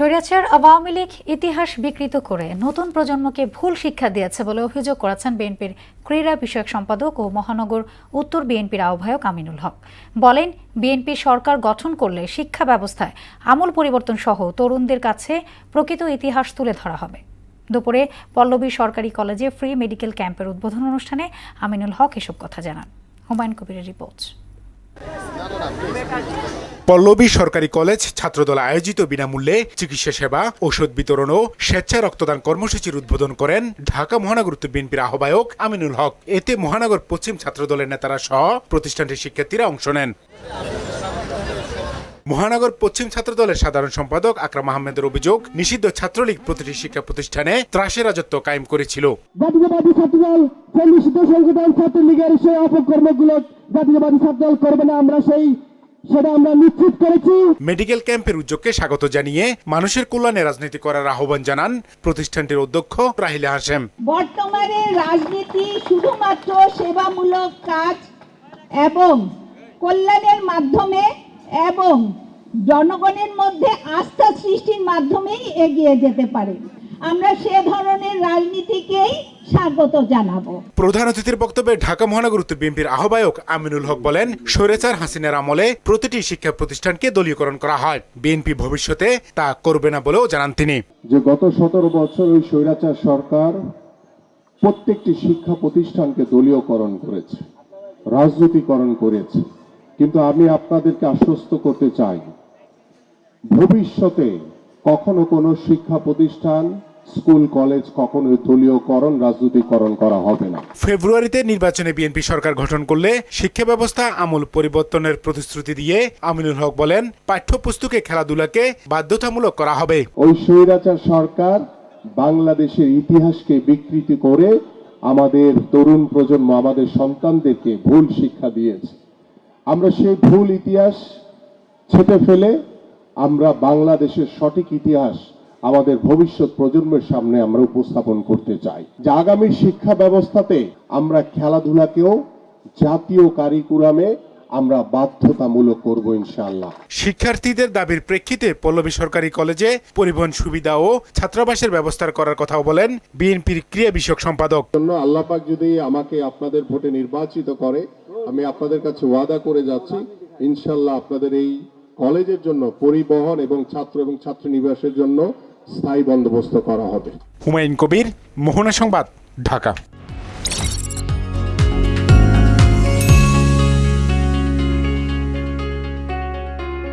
স্বৈরাচার আওয়ামী লীগ ইতিহাস বিকৃত করে নতুন প্রজন্মকে ভুল শিক্ষা দিয়েছে বলে অভিযোগ করেছেন বিএনপির ক্রীড়া বিষয়ক সম্পাদক ও মহানগর উত্তর বিএনপির আহ্বায়ক আমিনুল হক। বলেন, বিএনপি সরকার গঠন করলে শিক্ষা ব্যবস্থায় আমূল পরিবর্তন সহ তরুণদের কাছে প্রকৃত ইতিহাস তুলে ধরা হবে। দুপুরে পল্লবী সরকারি কলেজে ফ্রি মেডিকেল ক্যাম্পের উদ্বোধন অনুষ্ঠানে আমিনুল হক এসব কথা জানান। হুমায়ুন কবিরের রিপোর্ট। পল্লবী সরকারি কলেজ, ছাত্রদল আয়োজিত বিনামূল্যে চিকিৎসা সেবা ওষুধ বিতরণ ও স্বেচ্ছা রক্তদান কর্মসূচির উদ্বোধন করেন ঢাকা মহানগর বিএনপির আহ্বায়ক আমিনুল হক। এতে মহানগর পশ্চিম ছাত্রদলের নেতারা সহ প্রতিষ্ঠানটির শিক্ষার্থীরা অংশ নেন। মহানগর পশ্চিম ছাত্রদলের সাধারণ সম্পাদক আকরাম আহমেদের অভিযোগ নিষিদ্ধ ছাত্রলীগ প্রতিটি শিক্ষা প্রতিষ্ঠানে ত্রাসের রাজত্ব কায়েম করেছিল। জাতীয়বাদী ছাত্রদল সেই নিষিদ্ধ সংগঠন ছাত্রলীগের সেই অপকর্মগুলো জাতীয়বাদী ছাত্রদল করবে না আমরা সেই সেটা আমরা নিশ্চিত করেছি। মেডিকেল ক্যাম্পের উদ্যোগকে স্বাগত জানিয়ে মানুষের কল্যাণে রাজনীতি করার আহ্বান জানান প্রতিষ্ঠানটির অধ্যক্ষ রাহিলা হাসেম বর্তমানে রাজনীতি শুধুমাত্র সেবামূলক কাজ এবং কল্যাণের মাধ্যমে এবং জনগণের মধ্যে আস্থা সৃষ্টির মাধ্যমেই এগিয়ে যেতে পারে। আমরা সে ধরনের রাজনীতিকেই স্বাগত জানাব। প্রধান অতিথির বক্তব্যে ঢাকা মহানগর উত্তর বিএনপির আহ্বায়ক আমিনুল হক বলেন স্বৈরাচার হাসিনার আমলে প্রতিটি শিক্ষা প্রতিষ্ঠানকে দলীয়করণ করা হয়। বিএনপি ভবিষ্যতে তা করবে না বলেও জানান তিনি। যে গত সতেরো বছর ওই স্বৈরাচার সরকার প্রত্যেকটি শিক্ষা প্রতিষ্ঠানকে দলীয়করণ করেছে রাজনীতিকরণ করেছে। কিন্তু আমি আপনাদেরকে আশ্বস্ত করতে চাই ভবিষ্যতে কখনো কোনো শিক্ষা প্রতিষ্ঠান স্কুল কলেজ কখনো দলীয়করণ রাজনীতিকরণ করা হবে না। ফেব্রুয়ারিতে নির্বাচনে বিএনপি সরকার গঠন করলে শিক্ষা ব্যবস্থা আমূল পরিবর্তনের প্রতিশ্রুতি দিয়ে আমিনুল হক বলেন পাঠ্যপুস্তকে খেলাধুলাকে বাধ্যতামূলক করা হবে। ওই স্বৈরাচার সরকার বাংলাদেশের ইতিহাসকে বিকৃতি করে আমাদের তরুণ প্রজন্ম আমাদের সন্তানদেরকে ভুল শিক্ষা দিয়েছে। আমরা সেই ভুল ইতিহাস ছেটে ফেলে আমরা বাংলাদেশের সঠিক ইতিহাস আমাদের ভবিষ্যৎ প্রজন্মের সামনে আমরা উপস্থাপন করতে চাই। যে আগামী শিক্ষা ব্যবস্থাতে আমরা খেলাধুলাকেও জাতীয় কারিকুলামে আমরা বাধ্যতামূলক করব ইনশাআল্লাহ। শিক্ষার্থীদের দাবির প্রেক্ষিতে পল্লবী সরকারি কলেজে পরিবহন সুবিধা ও ছাত্রাবাসের ব্যবস্থা করার কথাও বলেন বিএনপির ক্রিয়া বিষয়ক সম্পাদক। জন্য আল্লাহ পাক যদি আমাকে আপনাদের ভোটে নির্বাচিত করে আমি আপনাদের কাছে ওয়াদা করে যাচ্ছি, ইনশাল্লাহ আপনাদের এই কলেজের জন্য পরিবহন এবং ছাত্র এবং ছাত্র নিবাসের জন্য স্থায়ী বন্দোবস্ত করা হবে। হুমায়ুন কবির, মোহনা সংবাদ, ঢাকা।